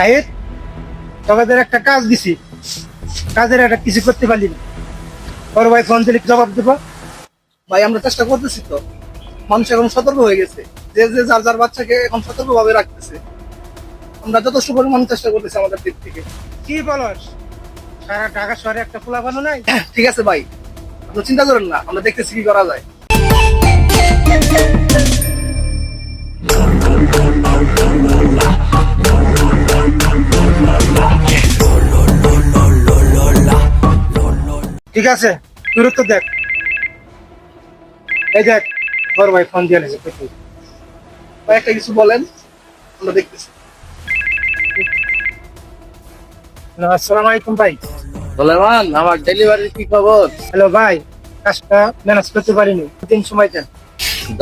নাহিদ তোদের একটা কাজ দিছি। কাজের একটা কিছু করতে পারলি না। বড় ভাই ফোন দিলে জবাব দেবো? ভাই আমরা চেষ্টা করতেছি তো। মানুষ এখন সতর্ক হয়ে গেছে। যে যে যার যার বাচ্চাকে এখন সতর্ক ভাবে রাখতেছে। আমরা যথেষ্ট পরিমাণ চেষ্টা করতেছি আমাদের দিক থেকে। কি বলস? সারা ঢাকা শহরে একটা খোলা বানো নাই? ঠিক আছে ভাই আপনি চিন্তা করেন না আমরা দেখতেছি কি করা যায়। আছে? তো দেখ। এই দেখ বড় ভাই ফোন দিয়ে লেগেছে ভাই একটা কিছু বলেন আমরা দেখতেছি। আসসালামু আলাইকুম ভাই। সোলেমান আমার ডেলিভারির কি খবর? হ্যালো ভাই কাজটা ম্যানেজ করতে পারিনি দিন সময় দেন।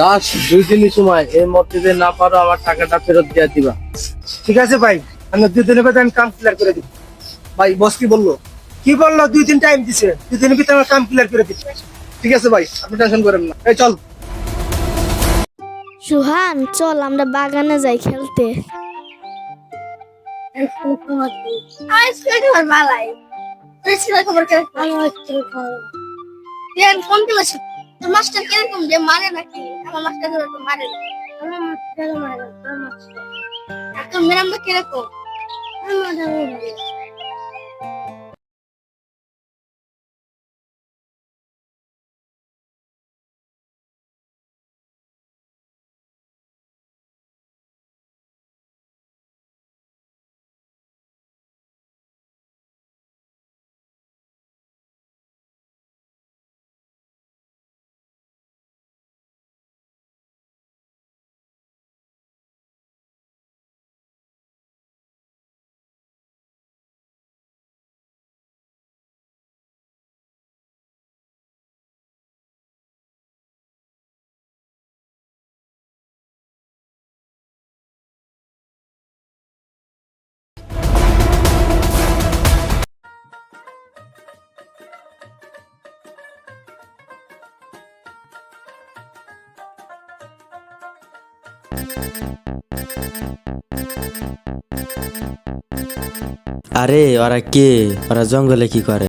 দাস দুই দিনই সময় এর মধ্যে যদি না পারো আমার টাকাটা ফেরত দিয়ে দিবা। ঠিক আছে ভাই আমি দুদিনের ভিতরে আমি কাম ক্লিয়ার করে দিব। ভাই বস কি বলল? কি বলল? দুই দিন টাইম দিছে। দুই দিনের ভিতরে আমার কাম ক্লিয়ার করে দিচ্ছে ঠিক আছে ভাই আপনি টেনশন করেন না। এই চল। সুহান চল আমরা বাগানে যাই খেলতে। মাস্টার কীরকম যে মারে নাকি আমার মাস্টার তো মারে আমার মাস্টার মারে আমার মাস্টার কীরকম আমার আরে ওরা কে? ওরা জঙ্গলে কি করে?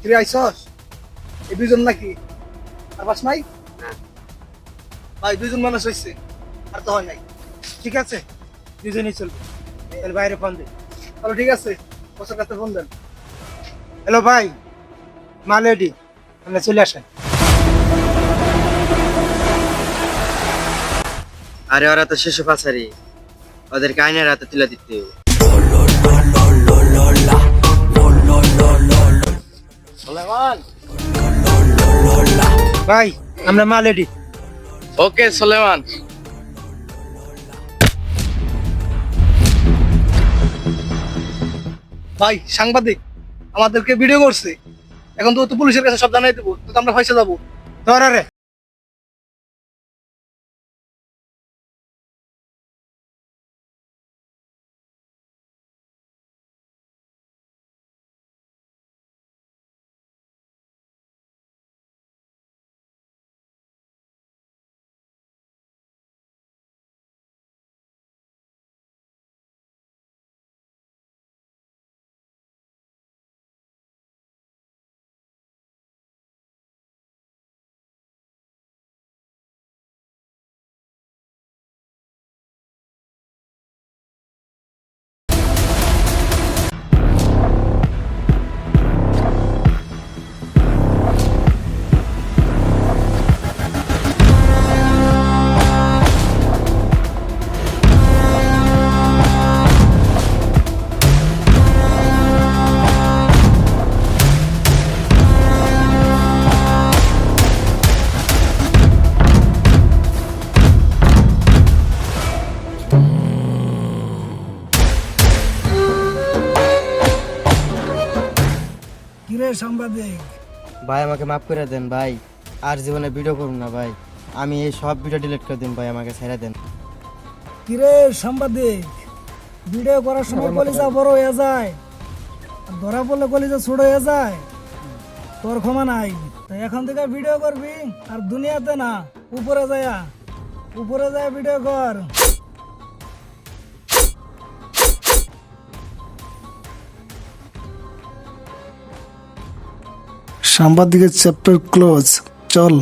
কিরে আইসস? এই দুইজন নাকি আর বাস নাই ভাই দুইজন মানুষ হয়েছে আর তো হয় নাই ঠিক আছে দুজনেই চলবে তাহলে বাইরে ফোন দে তাহলে ঠিক আছে বসের কাছে ফোন দেন হ্যালো ভাই মাল রেডি আপনি চলে আসেন আরে ওরা তো শিশু পাচারি ওদের আইনের হাতে তুলে দিতে হবে। ভাই আমরা মাল রেডি ওকে সোলেমান। ভাই সাংবাদিক আমাদেরকে ভিডিও করছে। এখন তো পুলিশের কাছে সব জানাই দেবো তো আমরা ফাইসে যাব তোর রে কিরে সাংবাদিক। ভাই আমাকে মাফ করে দেন ভাই। আর জীবনে ভিডিও করুন না ভাই। আমি এই সব ভিডিও ডিলিট করে দিন ভাই আমাকে ছেড়ে দেন। কিরে সাংবাদিক ভিডিও করার সময় কলিজা বড় হয়ে যায়। আর ধরা পড়লে কলিজা ছোট হয়ে যায়। তোর ক্ষমা নাই। তো এখন থেকে ভিডিও করবি আর দুনিয়াতে না উপরে যায়া। উপরে যায় ভিডিও কর। সাংবাদিকের চ্যাপ্টার ক্লোজ চল।